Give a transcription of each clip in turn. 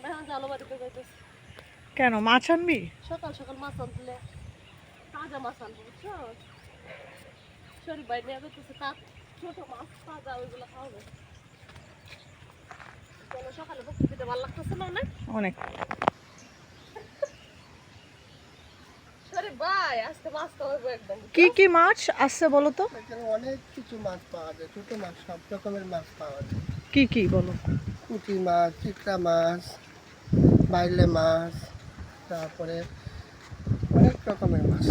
আমরা এখন জালো বাড়িতে যাইতেছি। কেন মাছ আনবি? সকাল সকাল মাছ আনলে তাজা মাছ আনব বুঝছ? শরীর বাইরে নিয়ে যাইতেছে তা ছোট মাছ তাজা ওইগুলো খাওয়াবে। সকালে বকতে দিতে ভালো লাগতেছে না অনেক? অনেক। ভাই কি কি মাছ আসছে বলো তো? এখানে অনেক কিছু মাছ পাওয়া যায় ছোট মাছ সব রকমের মাছ পাওয়া যায়। কি কি বলো? পুঁটি মাছ চিকড়া মাছ বাইলে মাছ তারপরে অনেক রকমের মাছ।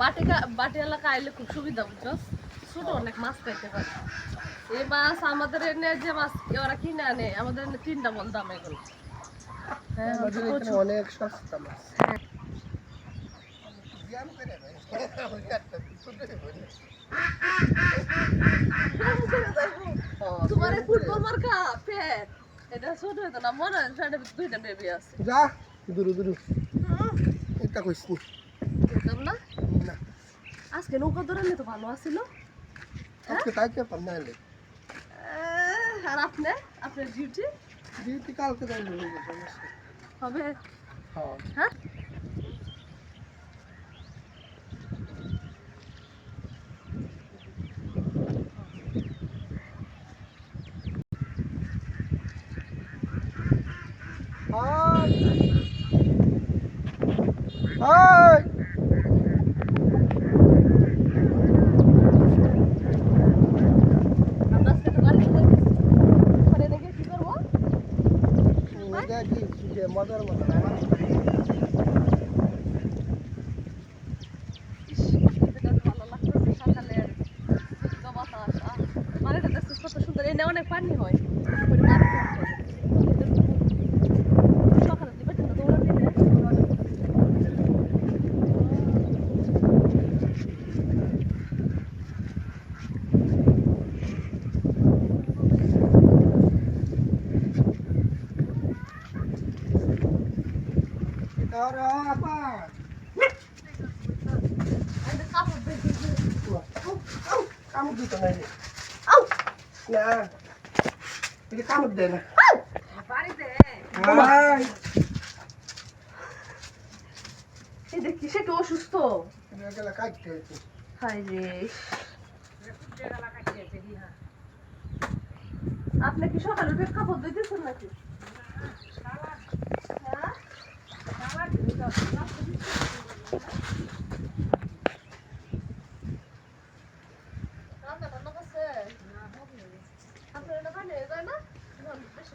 বাটি বাটি এলাকা আইলে খুব সুবিধা বুঝছ? ছোট অনেক মাছ পাইতে পারে। এই মাছ আমাদের এনে যে মাছ ওরা কিনে আনে আমাদের এনে তিনটা দাম এগুলো। হ্যাঁ অনেক সস্তা মাছ। জ্যাম তোমার ফুটবল মার্কা পেট এটা ছোট হতো না মনে হয় সাইডে দুইটা বেবি আছে। যা দুরু দুরু। এটা কইছি বুঝলাম না? না। আজকে নৌকা ধরে তো ভালো আছিল। আজকে তাইতে পার না এলে। আহ, আর আপনি? আপনার ডিউটি ডিউটি কালকে যাই হয়ে গেছে সমস্যা হবে? হ্যাঁ। হ্যাঁ হাই হাই আমরা আজকে তো বাড়িতে যাইতেছি ওখানে নাকি কি করব মজা কি যে মজার মতো আমার ইস, খেতে ভালো লাগতেছে সকালের শুদ্ধ বাতাস আহ, বাড়িটা দেখছিস কত সুন্দর এনে অনেক পানি হয় ওই পানি করতে হবে। সকালে কামড় দেয় না যে কিসে কি অসুস্থ হাই রে আপনি কি সকালে উঠে কাপড় দিতেছেন নাকি হ্যাঁ? রান্না বান্না করছে? আপনার এটা পানি হয়ে যায় না? যখন বেশি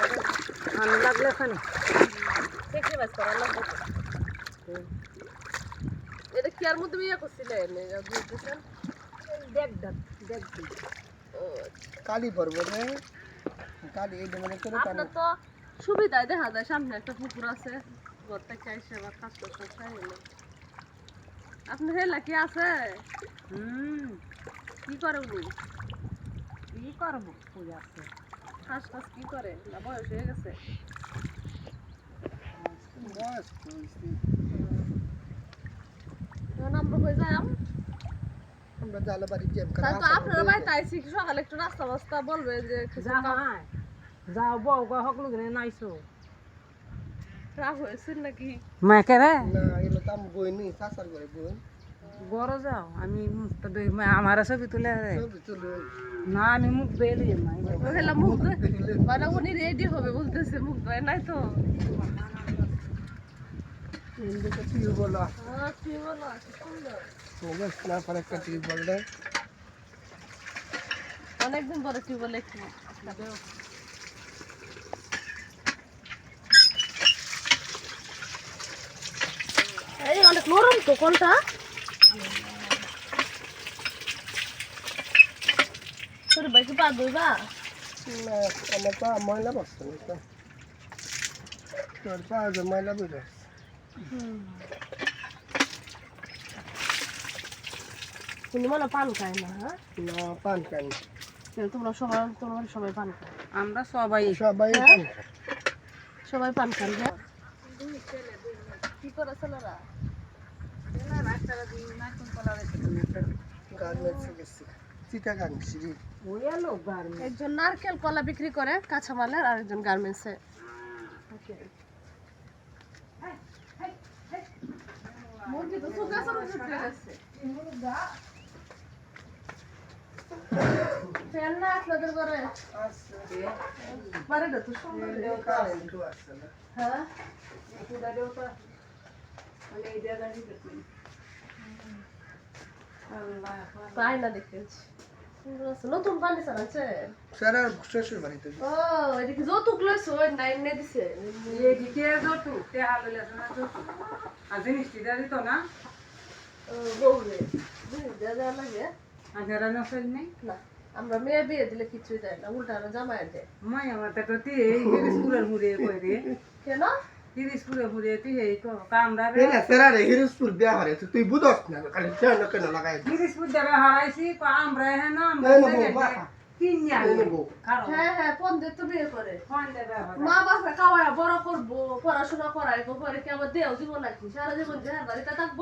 আমি লাগলে খানি স্যাক্রিফাইস করা লাগবে এটা কি আর মধ্যে ইয়ে করছিলেন দেখ দেখ দেখ কালি পড়ব রে। কালি এই মানে করে আপনার তো সুবিধায় দেখা যায় সামনে একটা পুকুর আছে। ঘর থেকে এসে আবার কাজ করতে চাই আপনার হেলা কি আছে? হুম। কি করে উনি কি করব? পূজা আছে? কাজ টাজ কি করে? না বয়স হয়ে গেছে। বয়স তো হইছে। এখন আমরা হয়ে যাই আমরা জালে বাড়ি জ্যাম করে তাই তো আপনারা বাড়িতে আইসি সকালে একটু নাস্তা বাস্তা বলবে যে হাই যাও বউ গো সকলো দিনে নাইছো। রাগ নাকি? রে? না তো আমি বই নি চাষার করে বই। বড় যাও আমি মুখটা দই আমার ছবি তুলে না আমি মুখ মাই হেলা মুখ মানে উনি রেডি হবে বলতেছে মুখ ধোয় নাই তো। টিউবওয়েল পরে টিউবওয়েল অনেকদিন পরে বলে একটু অনেক নরম তো কোনটা? তোর ভাই পা ধুইবা না আমার পা ময়লা বসছে না তো। তোর পা যে ময়লা বুঝে কিন্তু মনে পান খায় না হ্যাঁ? না পান খান কিন্তু তোমরা সবাই তোমরা সবাই পান খাও আমরা সবাই সবাই হ্যাঁ? পান খায়। সবাই পান খান হ্যাঁ? কি করে ছেলেরা গার্মেন্টসে গেছি চিটাগাং সিঁড়ি একজন নারকেল কলা বিক্রি করে কাঁচামালের আর একজন গার্মেন্টসে মুরগি তো সুগা সুগা ছুটে গেছে ফ্যান না আপনাদের ঘরে পারে না তো সুন্দর কারেন্টও আসছে না না দেখেছি সুন্দর আছে। নতুন পানি চালাচ্ছে স্যার আর শ্বশুর বাড়িতে ও যৌতুক লইছে ওই নাইন নে দিছে ও বউরে জিনিস দেওয়া লাগে না আমরা মেয়ে বিয়ে দিলে কিছুই দেয় না উল্টা জামাই দেয় কেন এই না স্যার আর হিরোজপুর বিয়া হরে তুই বুঝস না খালি কেন কেন লাগাই এই না বউ বাবা এই না বউ হ্যাঁ হ্যাঁ ফোন দিয়ে তো বিয়ে করে মা বাপে খাওয়ায় বড় করব পড়াশোনা করাইবো পরে কি আবার দেও দিব নাকি সারা জীবন দেহার বাড়িতে থাকব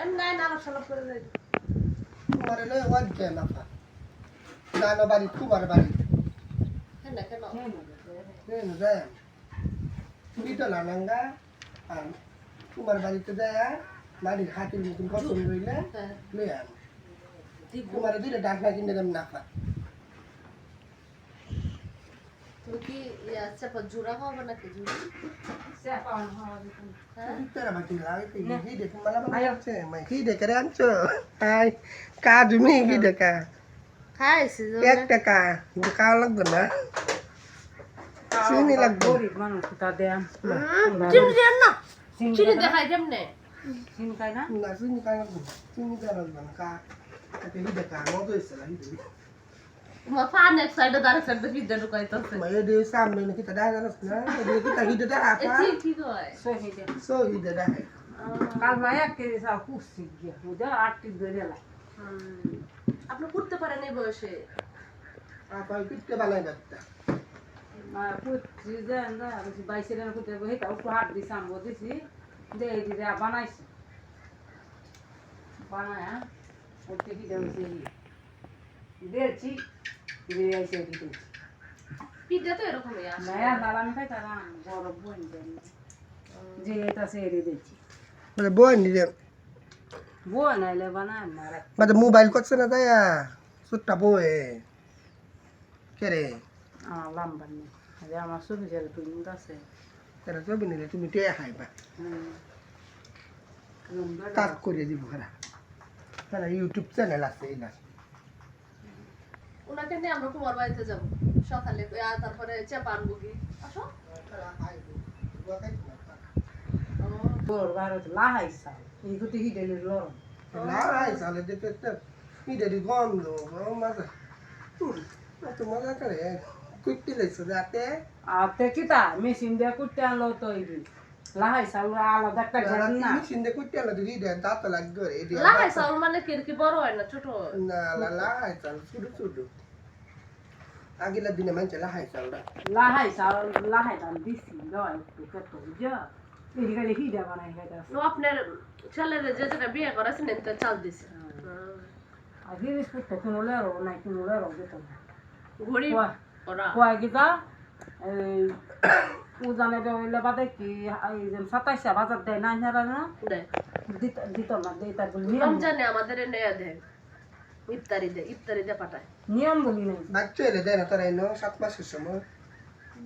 এমনি নানা সালা করে যাই তোমার এলে ওয়ান কে মাফা নানা বাড়ি তোমার বাড়ি কেন কেন কেন যায় তুমি তো লানাঙ্গা আর তোমার বাড়িতে যায় বাড়ির হাতির মতন পছন্দ হইলে হ্যাঁ লই আন দিব তোমার দিলে ডাকনা কিনে দেম নাফা তুমি কি ইয়া চাপা জুড়া খাওয়াবে নাকি জুড়া হ্যাঁ Tara ba kila ito? Hide kung malaman Ayaw. May hide ka rin so. Ay, ka dumi hide ka. খাইছি Yak ta ka. Hindi ka lang doon ha. Sini lang doon. চিনি দেন না চিনি দেখাই কেমনে Na sini ka lang doon. Sini ka lang doon ka. At hide ka. Mo to isa lang hide. তোমার ফান এক সাইডে দাঁড়ে সাইডে পিজ্জা ঢুকাইতেছে May hide sa amin na kita dahil alas na. Hindi kita hide da এ apa. ঠিক কি কয় So hide dahil. আপনি করতে পারেন এই বয়সে Apa kita balay bata. বানাইছি বানায় ওতে কি দেওয়া দিয়েছি দিয়ে আইসে দিতে পিজ্জা তো এরকমই আসে নয়া দালান খাই তারা বড় বোন যে এটা. বোন আইলে Mada mobile ko sa na daya. Sutta boy. Kere. আমার লাম্বার নেই আমার ছবি যাবে তুমি আছে Tara sabi nila tumiti hay ba. কাজ করে দিব খারা তারা ইউটিউব চ্যানেল আছে এনার ওনাকে নিয়ে আমরা তোমার বাড়িতে যাব সকালে তারপরে চেপা আনব কি আসো তোর ভারত লাহাইসা এই দুটি হিডেলের লরম লারাই সালে দেখতে একটা ইডে দি গন্ধ মজা তো মজা করে কুইটি লেছে যাতে আর তে কিতা মেশিন দিয়ে কুটতে আনলো তো এই লাহাইসা আলাদা একটা ঘর না সিন্দে কুইটি আলো দি ইডে দাঁত লাগবে রে এডি লাহাই চাউল মানে কি কি বড় হয় না ছোট? না লা লাহাই চাল সুদু সুদু আগিলা দিনে মানছে লাহাই চালটা লাহাইসা লাহাইতা দিছি লয় একটু কত যা আপনার ছেলের যে যেটা বিয়ে করেছেন তো চাল দিছে। গরিব. ওরা। উজানে বাদে কি এই যে সাতাইশা বাজার দেয় না হেরা না? দেয়। দিত দিত না দেয় তার বলে নিয়ম। রমজানে আমাদের নেয়া দেয় ইফতারি দেয় ইফতারি দিয়ে পাঠায়। নিয়ম বলি নাই। বাচ্চা এলে দেয় না তারা এনো সাত মাসের সময়।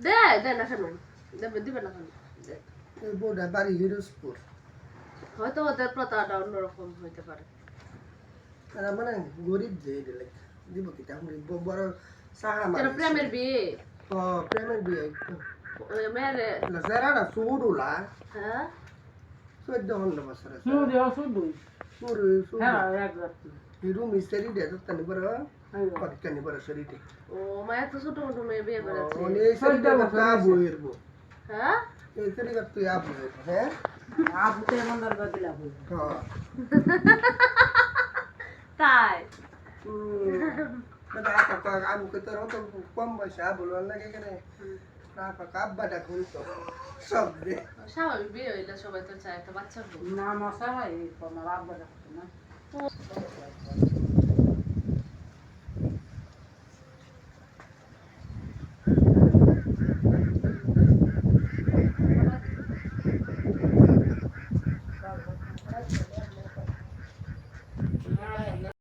দেয় দেয় না কেন দেবে দিবে না কেন? বোর্ডা বাড়ি হিরোজপুর। হয়তো ওদের প্রথাটা অন্যরকম হইতে পারে। তারা মানে গরিব যে এডে দিব কি তা বড় সাহা মানে প্রেমের বিয়ে। ও প্রেমের বিয়ে মেয়েরে La serara sudula, হ্যাঁ? sudah honda basara. শুধু শুধু Suru হ্যাঁ suru. এক রাত্রি dia tu tani bara, আইও। pat tani bara seri ও মায়ের তো ছোট ছোট মেয়ে বিয়ে করেছে। Oh, ni seri dia ka buir bu. হ্যাঁ? এই তরিকার তুই আবু হ্যাঁ? আবুতে মন্দার বাদিলা বই হ্যাঁ তাই। মানে আপা আবু কে তোর তো কম বয়সে আবু লাগে কেন? আপা আব্বা ডাক তো সব রে। স্বাভাবিক বিয়ে হইলে সবাই তো চায় একটা বাচ্চা। না মশা এই তোমার আব্বা ডাকতো না।